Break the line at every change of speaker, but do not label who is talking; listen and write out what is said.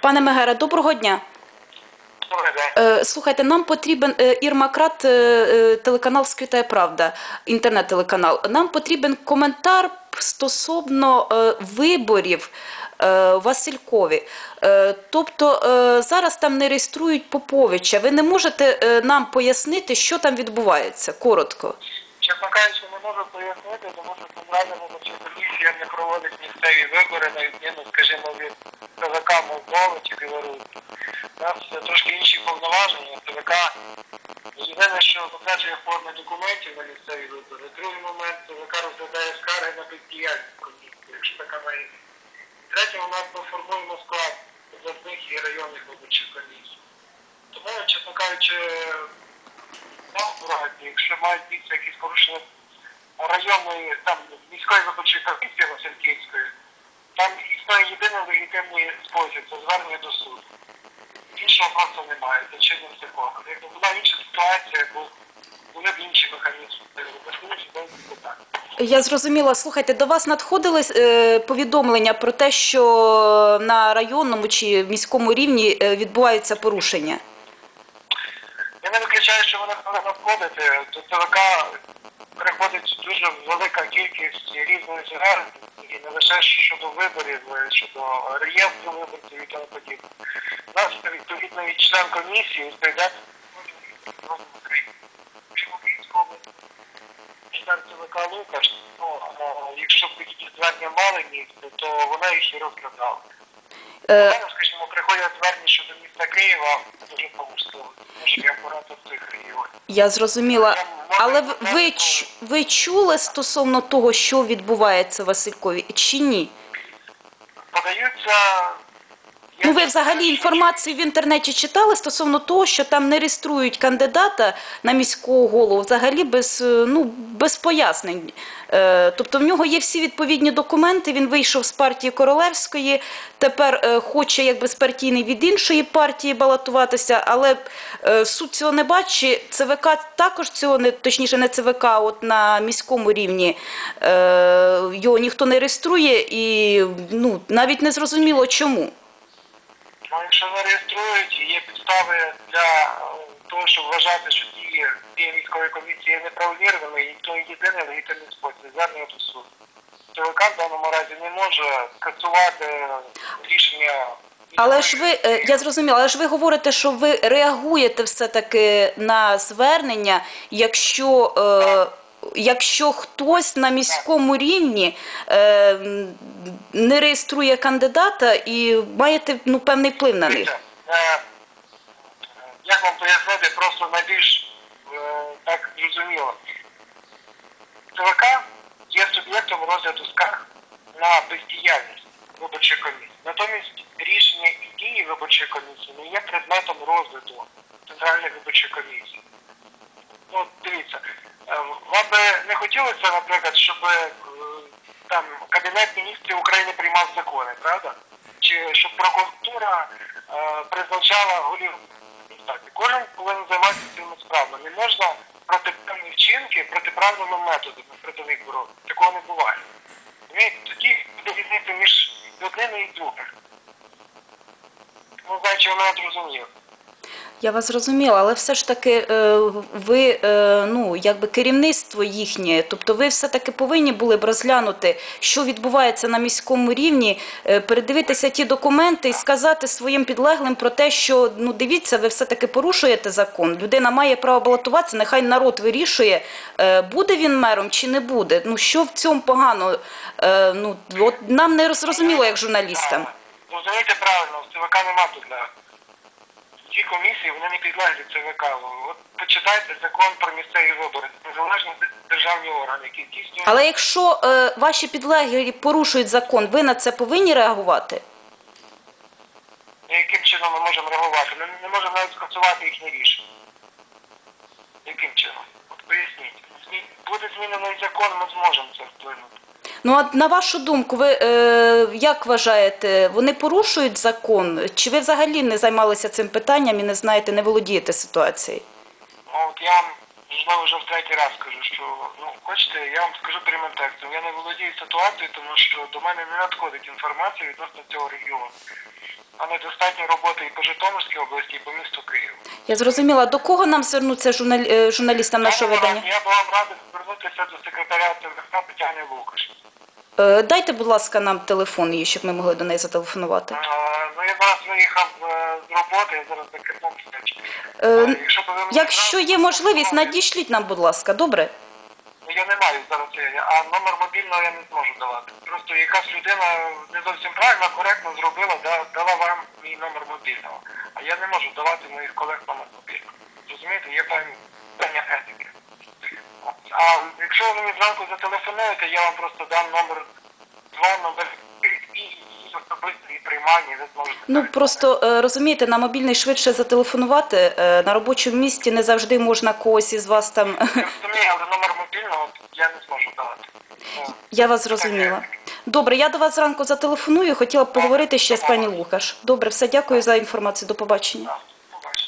Пане Мегера, доброго дня. Е, Слухайте, нам потрібен е, Ірма Крат, е, телеканал Сквітає Правда, інтернет-телеканал. Нам потрібен коментар стосовно виборів Василькові. Тобто зараз там не реєструють Поповича. Ви не можете нам пояснити, що там відбувається? Коротко.
Чесно кажучи, не можу пояснити, тому що Центральна виборча комісія не проводить місцеві вибори на відміну, скажімо, від ТВК Молдови чи Білорусі. У нас трошки інші повноваження. ТВК єдине, що затверджує форми документів на місцеві вибори. Другий момент ТВК розглядає скарги на бездіяльність комісії, якщо така має. Третє, у нас ми формуємо склад обласних і районних виборчих комісій. Тому, чесно кажучи, насправді, якщо мають місце якісь порушення районної там міської виборчої комісії Васильківської, там існує єдиний легітимний спосіб це звернення до суду. Іншого просто немає, це чинним законом. Якби була інша ситуація, бо були б інші механізми.
Я зрозуміла. Слухайте, до вас надходили е, повідомлення про те, що на районному чи міському рівні е, відбуваються порушення.
Не виключаю, що вони повинні надходити. До ЦВК приходить дуже велика кількість різних звернень, і не лише щодо виборів, щодо реєстру виборців і тому подібне. Нас відповідний член комісії відповідає член ЦВК Лукаш, ну, якщо б звернення мали місце, то вона їх і розглядала.
Е,
Мене, скажімо, приходять звернення щодо міста Києва дуже погустово, тому що я в цих регіонах.
Я зрозуміла. Але в- ви, ч- ви чули стосовно того, що відбувається в Василькові, чи ні?
Подаються.
Ну, ви взагалі інформацію в інтернеті читали стосовно того, що там не реєструють кандидата на міського голову взагалі без, е, ну, без пояснень. Е, тобто в нього є всі відповідні документи, він вийшов з партії Королевської, тепер е, хоче як безпартійний від іншої партії балотуватися, але суд цього не бачить. ЦВК також цього не точніше не ЦВК, а от на міському рівні його ніхто не реєструє і ну, навіть не зрозуміло чому.
Ну, якщо реєструють, є підстави для е, того, щоб вважати, що дії цієї міської комісії є неправомірними, і то єдиний легітимний спосіб звернення до суду. ТВК в даному разі не може скасувати рішення.
Але ж ви, е, я зрозуміла, але ж ви говорите, що ви реагуєте все-таки на звернення, якщо, е, якщо хтось на міському рівні е, не реєструє кандидата і маєте ну, певний вплив на них.
Е, Як вам пояснити, просто найбільш е, так зрозуміло. ТВК є суб'єктом розгляду скарг на бездіяльність виборчої комісії. Натомість рішення і дії виборчої комісії не є предметом розгляду Центральної виборчої комісії. Ну, дивіться, вам би не хотілося, наприклад, щоб е, там Кабінет міністрів України приймав закони, правда? Чи щоб прокуратура е, призначала голів адміністрації. Кожен повинен займатися цими справами. Не можна протиправні вчинки протиправними методами них боротися. Такого не буває. Тоді буде різниця між одним і другим. Ну, значить, вона зрозуміла.
Я вас зрозуміла, але все ж таки е, ви, е, ну, якби керівництво їхнє, тобто ви все-таки повинні були б розглянути, що відбувається на міському рівні, е, передивитися ті документи і сказати своїм підлеглим про те, що ну дивіться, ви все-таки порушуєте закон. Людина має право балотуватися, нехай народ вирішує, буде він мером чи не буде. Ну що в цьому погано? Ну от нам не зрозуміло, як журналістам.
Розумієте правильно, ЦВК нема підлеглих. Ці комісії, вони не підлеглі ЦВК. От почитайте закон про місцеві вибори. Незалежні державні органи, які здійснюють
Але якщо е, ваші підлеглі порушують закон, ви на це повинні реагувати?
яким чином ми можемо реагувати. Ми не можемо навіть скасувати їхнє рішення. Яким чином? От поясніть. Буде змінений закон, ми зможемо це вплинути.
Ну а на вашу думку, ви е, як вважаєте, вони порушують закон? Чи ви взагалі не займалися цим питанням і не знаєте, не володієте ситуацією?
Ну, от я вам, вже в третій раз кажу, що ну хочете, я вам скажу прямим текстом. Я не володію ситуацією, тому що до мене не надходить інформація відносно цього регіону. а недостатньо роботи і по Житомирській області, і по місту Києву.
Я зрозуміла, до кого нам звернутися журнал- е, журналістам нашого видання?
Я б вам радив звернутися до секретаря ТВК Тетяни Лукаш.
Е, Дайте, будь ласка, нам телефон її, щоб ми могли до неї зателефонувати.
Е, Ну, я зараз виїхав е, з роботи, я зараз за кермом.
Е,
Якщо б ви мені
Якщо
зразу
є можливість,
телефонували,
надішліть нам, будь ласка, добре?
Ну, я не маю зараз, а номер мобільного я не зможу давати. Просто якась людина не зовсім правильно, коректно зробила, да, дала вам мій номер мобільного. А я не можу давати моїх колег номер мобільного. Розумієте, є певні питання етики. А якщо ви мені зранку зателефонуєте, я вам просто дам номер два, номер і особисто і приймальні, ви зможете.
Ну просто е, розумієте, на мобільний швидше зателефонувати. е, На робочому місці не завжди можна когось із вас там.
Я розумію, але номер мобільного я не зможу давати. Ну,
Я вас зрозуміла. Добре, я до вас зранку зателефоную. Хотіла б поговорити ще з пані Лукаш. Добре, все, дякую за інформацію. До побачення.
так.